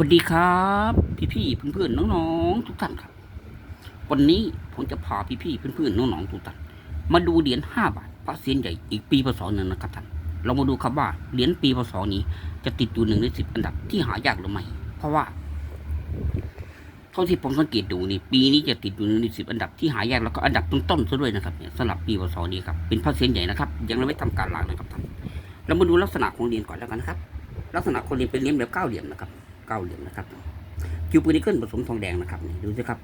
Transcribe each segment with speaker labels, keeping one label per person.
Speaker 1: สวัสดีครับ พี่ๆเพื่อนๆน้องๆทุกท่านครับ วันนี้ผมจะพาพี่ๆเพื่อนๆน้องๆทุกท่านมาดูเหรียญห้าบาทพระเซียนใหญ่อีกปีพศหนึ่งนะครับท่านเรามาดูครับว่าเหรียญปีพศนี้จะติดอยู่หนึ่งในสิบอันดับที่หายากหรือไม่เพราะว่าเท่าที่ผมสังเกตดูนี่ปีนี้จะติดอยู่หนึ่งในสิบอันดับที่หายากแล้วก็อันดับต้นๆซะด้วยนะครับเนี่ยสำหรับปีพศนี้ครับเป็นพระเซียนใหญ่นะครับยังไม่ทำการล้างนะครับท่านเรามาดูลักษณะของเหรียญก่อนแล้วกันนะครับ ลักษณะของเหรียญเป็นเหรียญแบบเก้าเหลี่ยมนะครับ เก้าเหลี่ยมนะครับคิวปูนิเกิลผสมทองแดงนะครับนี่ดูสิครับ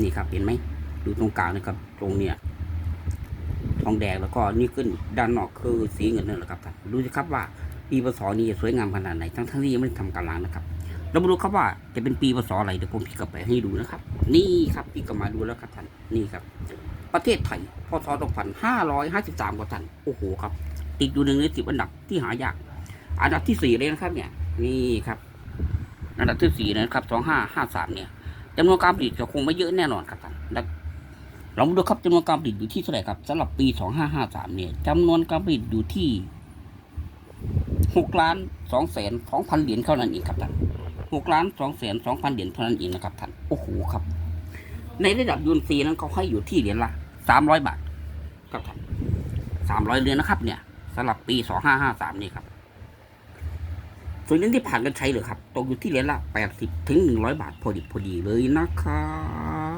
Speaker 1: นี่ครับเห็นไหมดูตรงกลางนะครับ ตรงเนี้ยทองแดงแล้วก็นี่ขึ้นด้านนอกคือสีเงินนั่นแหละครับท่านดูสิครับว่าปีพศนี้จะสวยงามขนาดไหนทั้งทั้งที่ยังไม่ได้ทำการล้างนะครับ เรามาดูครับว่าจะเป็นปีพศอะไรเดี๋ยวผมพิกกลับไปให้ดูนะครับ นี่ครับพี่ก็มาดูแล้วครับท่านนี่ครับ ประเทศไทยพศ2553กว่าท่านโอ้โหครับ ติดอยู่หนึ่งในสิบอันดับที่หายาก อันดับที่สี่เลยนะครับเนี่ยนี่ครับ อันดับที่สี่นะครับสองห้าห้าสามเนี่ยจำนวนการผลิตจะคงไม่เยอะแน่นอนครับท่านละเรามาดูครับจำนวนการผลิตอยู่ที่เท่าไหร่ครับสำหรับปีสองห้าห้าสามเนี่ยจำนวนการผลิตอยู่ที่หกล้านสองแสนสองพันเหรียญเท่านั้นเองครับท่านหกล้านสองแสนสองพันเหรียญเท่านั้นเองนะครับท่านโอ้โหครับ ในระดับยูนซีนั้นเขาให้อยู่ที่เหรียญละสามร้อยบาทครับท่านสามร้อยเหรียญนะครับเนี่ยสำหรับปีสองห้าห้าสามนี่ครับ ส่วนเหรียญที่ผ่านกันใช้เลยครับตกอยู่ที่เหรียญละ 80 ถึง 100 บาทพอดีพอดีเลยนะครับ